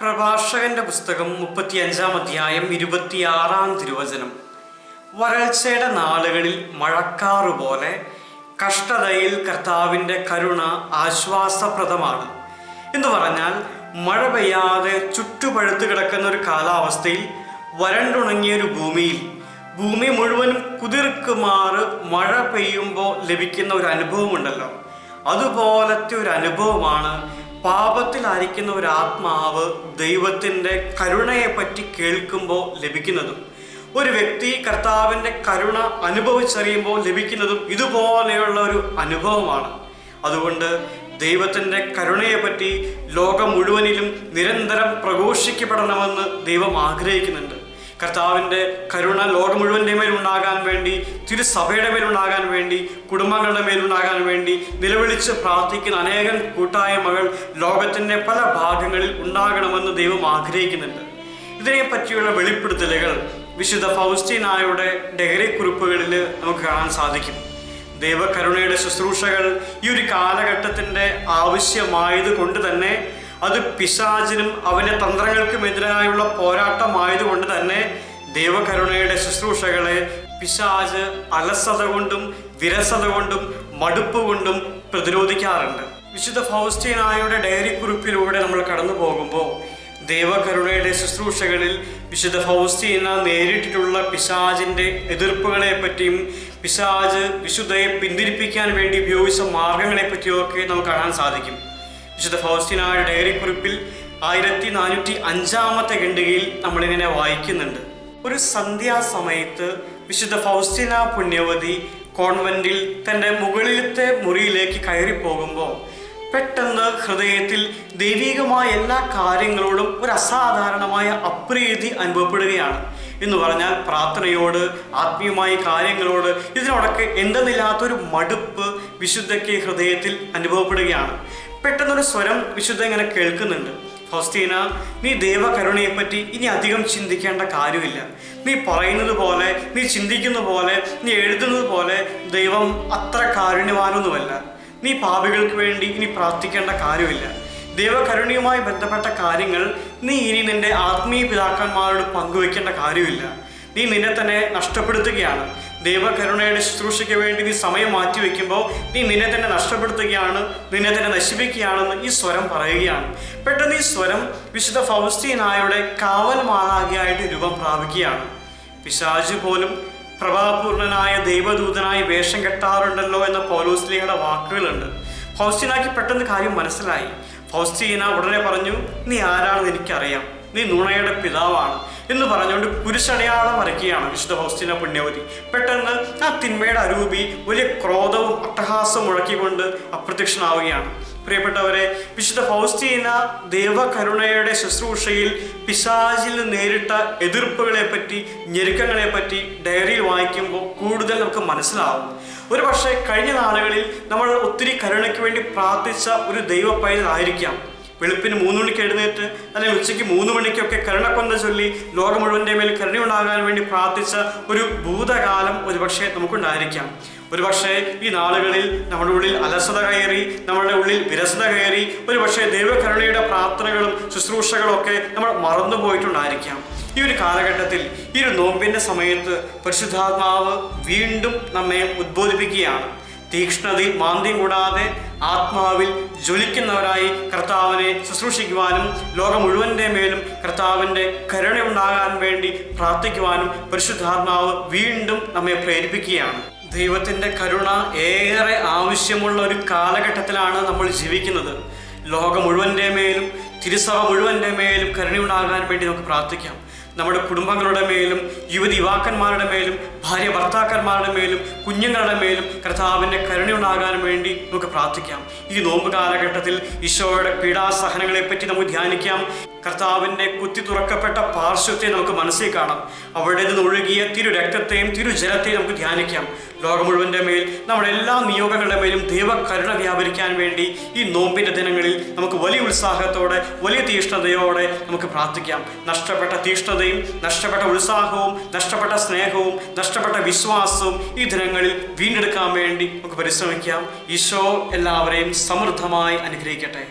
പ്രഭാഷകന്റെ പുസ്തകം മുപ്പത്തിയഞ്ചാം അധ്യായം ഇരുപത്തിയാറാം തിരുവചനം. വരൾച്ചയുടെ നാളുകളിൽ മഴക്കാറുപോലെ കഷ്ടതയിൽ കർത്താവിന്റെ കരുണ ആശ്വാസപ്രദമാണ്. എന്ന് പറഞ്ഞാൽ മഴ പെയ്യാതെ ചുറ്റുപഴുത്ത് കിടക്കുന്ന ഒരു കാലാവസ്ഥയിൽ വരണ്ടുണങ്ങിയ ഒരു ഭൂമിയിൽ ഭൂമി മുഴുവനും കുതിർക്കുമാറ് മഴ പെയ്യുമ്പോൾ ലഭിക്കുന്ന ഒരു അനുഭവമുണ്ടല്ലോ. അതുപോലത്തെ ഒരു അനുഭവമാണ് പാപത്തിലായിരിക്കുന്ന ഒരു ആത്മാവ് ദൈവത്തിന്റെ കരുണയെപ്പറ്റി കേൾക്കുമ്പോൾ ലഭിക്കുന്നതും ഒരു വ്യക്തി കർത്താവിന്റെ കരുണ അനുഭവിച്ചറിയുമ്പോൾ ലഭിക്കുന്നതും ഇതുപോലെയുള്ള ഒരു അനുഭവമാണ്. അതുകൊണ്ട് ദൈവത്തിന്റെ കരുണയെപ്പറ്റി ലോകം മുഴുവനിലും നിരന്തരം പ്രഘോഷിക്കപ്പെടണമെന്ന് ദൈവം ആഗ്രഹിക്കുന്നുണ്ട്. കർത്താവിന്റെ കരുണ ലോകം മുഴുവന്റെ മേലുണ്ടാകാൻ വേണ്ടി തിരുസഭയുടെ മേലുണ്ടാകാൻ വേണ്ടി കുടുംബങ്ങളുടെ മേലുണ്ടാകാൻ വേണ്ടി നിലവിളിച്ച് പ്രാർത്ഥിക്കുന്ന അനേകം കൂട്ടായ്മകൾ ലോകത്തിന്റെ പല ഭാഗങ്ങളിൽ ഉണ്ടാകണമെന്ന് ദൈവം ആഗ്രഹിക്കുന്നുണ്ട്. ഇതിനെ പറ്റിയുള്ള വെളിപ്പെടുത്തലുകൾ വിശുദ്ധ ഫൗസ്റ്റീനായുടെ ഡയറി കുറിപ്പുകളിൽ നമുക്ക് കാണാൻ സാധിക്കും. ദൈവകരുണയുടെ ശുശ്രൂഷകൾ ഈ ഒരു കാലഘട്ടത്തിന്റെ ആവശ്യമായത് കൊണ്ട് തന്നെ അത് പിശാചിനും അവന്റെ തന്ത്രങ്ങൾക്കുമെതിരായുള്ള പോരാട്ടമായതുകൊണ്ട് തന്നെ ദൈവകരുണയുടെ ശുശ്രൂഷകളെ പിശാജ് അലസത കൊണ്ടും വിരസത കൊണ്ടും മടുപ്പ് കൊണ്ടും പ്രതിരോധിക്കാറുണ്ട്. വിശുദ്ധ ഫൗസ്റ്റീനായുടെ ഡയറി കുറിപ്പിലൂടെ നമ്മൾ കടന്നു പോകുമ്പോൾ ദൈവകരുണയുടെ ശുശ്രൂഷകളിൽ വിശുദ്ധ ഫൗസ്റ്റീന നേരിട്ടിട്ടുള്ള പിശാജിന്റെ എതിർപ്പുകളെ പറ്റിയും പിശാജ് വിശുദ്ധയെ പിന്തിരിപ്പിക്കാൻ വേണ്ടി ഉപയോഗിച്ച മാർഗങ്ങളെ പറ്റിയൊക്കെ നമുക്ക് കാണാൻ സാധിക്കും. വിശുദ്ധ ഫൗസ്റ്റീനായുടെ ഡയറി കുറിപ്പിൽ ആയിരത്തി നാനൂറ്റി അഞ്ചാമത്തെ ഖണ്ഡികയിൽ നമ്മളിങ്ങനെ വായിക്കുന്നുണ്ട്. ഒരു സന്ധ്യാസമയത്ത് വിശുദ്ധ ഫൗസ്റ്റീന പുണ്യവതി കോൺവെന്റിൽ തന്റെ മുകളിലത്തെ മുറിയിലേക്ക് കയറി പോകുമ്പോൾ പെട്ടെന്ന് ഹൃദയത്തിൽ ദൈവികമായ എല്ലാ കാര്യങ്ങളോടും ഒരു അസാധാരണമായ അപ്രീതി അനുഭവപ്പെടുകയാണ്. എന്ന് പറഞ്ഞാൽ പ്രാർത്ഥനയോട് ആത്മീയമായ കാര്യങ്ങളോട് ഇതിനോടൊക്കെ എന്തെന്നില്ലാത്തൊരു മടുപ്പ് വിശുദ്ധയ്ക്ക് ഹൃദയത്തിൽ അനുഭവപ്പെടുകയാണ്. പെട്ടെന്നൊരു സ്വരം വിശുദ്ധ ഇങ്ങനെ കേൾക്കുന്നുണ്ട്. ഫൗസ്റ്റീന നീ ദൈവകരുണയെപ്പറ്റി ഇനി അധികം ചിന്തിക്കേണ്ട കാര്യമില്ല. നീ പറയുന്നത് പോലെ നീ ചിന്തിക്കുന്ന പോലെ നീ എഴുതുന്നത് പോലെ ദൈവം അത്ര കാരുണ്യവാനൊന്നുമല്ല. നീ പാപികൾക്ക് വേണ്ടി ഇനി പ്രാർത്ഥിക്കേണ്ട കാര്യമില്ല. ദൈവകരുണയുമായി ബന്ധപ്പെട്ട കാര്യങ്ങൾ നീ ഇനി നിന്റെ ആത്മീയ പിതാക്കന്മാരോട് പങ്കുവെക്കേണ്ട കാര്യമില്ല. നീ നിന്നെ തന്നെ നഷ്ടപ്പെടുത്തുകയാണ്. ദൈവകരുണയുടെ ശുശ്രൂഷയ്ക്ക് വേണ്ടി നീ സമയം മാറ്റി വയ്ക്കുമ്പോൾ നീ നിന്നെ തന്നെ നഷ്ടപ്പെടുത്തുകയാണ് നിന്നെ തന്നെ നശിപ്പിക്കുകയാണെന്ന് ഈ സ്വരം പറയുകയാണ്. പെട്ടെന്ന് ഈ സ്വരം വിശുദ്ധ ഫൗസ്റ്റീനായുടെ കാവൽ മാതാകിയായിട്ട് രൂപം പ്രാപിക്കുകയാണ്. പിശാജ് പോലും പ്രഭാപൂർണനായ ദൈവദൂതനായി വേഷം കെട്ടാറുണ്ടല്ലോ എന്ന പോലോസ്ലിയുടെ വാക്കുകളുണ്ട്. ഫൗസ്റ്റീനാക്ക് പെട്ടെന്ന് കാര്യം മനസ്സിലായി. ഫൗസ്റ്റീന ഉടനെ പറഞ്ഞു നീ ആരാണെന്ന് എനിക്കറിയാം. നീ നുണയുടെ പിതാവാണ് എന്ന് പറഞ്ഞുകൊണ്ട് കുരിശടയാളം വരയ്ക്കുകയാണ് വിശുദ്ധ ഫൗസ്റ്റീന പുണ്യവതി. പെട്ടെന്ന് ആ തിന്മയുടെ അരൂപി വലിയ ക്രോധവും അട്ടഹാസവും മുഴക്കിക്കൊണ്ട് അപ്രത്യക്ഷനാവുകയാണ്. പ്രിയപ്പെട്ടവരെ വിശുദ്ധ ഫൗസ്റ്റീന ദേവകരുണയുടെ ശുശ്രൂഷയിൽ പിശാചിൽ നേരിട്ട എതിർപ്പുകളെ പറ്റി ഞെരുക്കങ്ങളെ പറ്റി ഡയറിയിൽ വായിക്കുമ്പോൾ കൂടുതൽ നമുക്ക് മനസ്സിലാവും. ഒരു പക്ഷേ കഴിഞ്ഞ നാളുകളിൽ നമ്മൾ ഒത്തിരി കരുണയ്ക്ക് വേണ്ടി പ്രാർത്ഥിച്ച ഒരു ദൈവ പൈതലായിരിക്കാം വെളുപ്പിന് മൂന്ന് മണിക്ക് എഴുന്നേറ്റ് അല്ലെങ്കിൽ ഉച്ചയ്ക്ക് മൂന്ന് മണിക്കൊക്കെ കരുണക്കൊന്ത ചൊല്ലി ലോകം മുഴുവന്റെ മേൽ കരുണയുണ്ടാകാൻ വേണ്ടി പ്രാർത്ഥിച്ച ഒരു ഭൂതകാലം ഒരുപക്ഷെ നമുക്കുണ്ടായിരിക്കാം. ഒരുപക്ഷെ ഈ നാളുകളിൽ നമ്മുടെ ഉള്ളിൽ അലസത കയറി നമ്മുടെ ഉള്ളിൽ വിരസത കയറി ഒരുപക്ഷെ ദൈവകരുണയുടെ പ്രാർത്ഥനകളും ശുശ്രൂഷകളും ഒക്കെ നമ്മൾ മറന്നു പോയിട്ടുണ്ടായിരിക്കാം. ഈ ഒരു കാലഘട്ടത്തിൽ ഈ ഒരു നോമ്പിന്റെ സമയത്ത് പരിശുദ്ധാത്മാവ് വീണ്ടും നമ്മെ ഉദ്ബോധിപ്പിക്കുകയാണ്. തീക്ഷ്ണതയിൽ മാന്ദ്യം കൂടാതെ ആത്മാവിൽ ജ്വലിക്കുന്നവരായി കർത്താവിനെ ശുശ്രൂഷിക്കുവാനും ലോകം മുഴുവന്റെ മേലും കർത്താവിന്റെ കരുണയുണ്ടാകാൻ വേണ്ടി പ്രാർത്ഥിക്കുവാനും പരിശുദ്ധാത്മാവ് വീണ്ടും നമ്മെ പ്രേരിപ്പിക്കുകയാണ്. ദൈവത്തിന്റെ കരുണ ഏറെ ആവശ്യമുള്ള ഒരു കാലഘട്ടത്തിലാണ് നമ്മൾ ജീവിക്കുന്നത്. ലോകം മുഴുവന്റെ മേലും തിരുസഭ മുഴുവന്റെ മേലും കരുണയുണ്ടാകാൻ വേണ്ടി നമുക്ക് പ്രാർത്ഥിക്കാം. നമ്മുടെ കുടുംബങ്ങളുടെ മേലും യുവതി യുവാക്കന്മാരുടെ മേലും ഭാര്യ ഭർത്താക്കന്മാരുടെ മേലും കുഞ്ഞുങ്ങളുടെ മേലും കർത്താവിന്റെ കരുണയുണ്ടാകാൻ വേണ്ടി നമുക്ക് പ്രാർത്ഥിക്കാം. ഈ നോമ്പ് കാലഘട്ടത്തിൽ ഈശോയുടെ പീഡാസഹനങ്ങളെപ്പറ്റി നമുക്ക് ധ്യാനിക്കാം. കർത്താവിന്റെ കുത്തി തുറക്കപ്പെട്ട പാർശ്വത്തെ നമുക്ക് മനസ്സിൽ കാണാം. അവിടെ നിന്ന് ഒഴുകിയ തിരു രക്തത്തെയും തിരു ജലത്തെയും നമുക്ക് ധ്യാനിക്കാം. ലോകം മുഴുവന്റെ മേൽ നമ്മുടെ എല്ലാ നിയോഗങ്ങളുടെ മേലും ദൈവകരുണ വ്യാപരിക്കാൻ വേണ്ടി ഈ നോമ്പിന്റെ ദിനങ്ങളിൽ നമുക്ക് വലിയ ഉത്സാഹത്തോടെ വലിയ തീഷ്ണതയോടെ നമുക്ക് പ്രാർത്ഥിക്കാം. നഷ്ടപ്പെട്ട തീഷ്ണതയും നഷ്ടപ്പെട്ട ഉത്സാഹവും നഷ്ടപ്പെട്ട സ്നേഹവും നഷ്ടപ്പെട്ട വിശ്വാസവും ഈ ദിനങ്ങളിൽ വീണ്ടെടുക്കാൻ വേണ്ടി നമുക്ക് പരിശ്രമിക്കാം. ഈശോ എല്ലാവരെയും സമൃദ്ധമായി അനുഗ്രഹിക്കട്ടെ.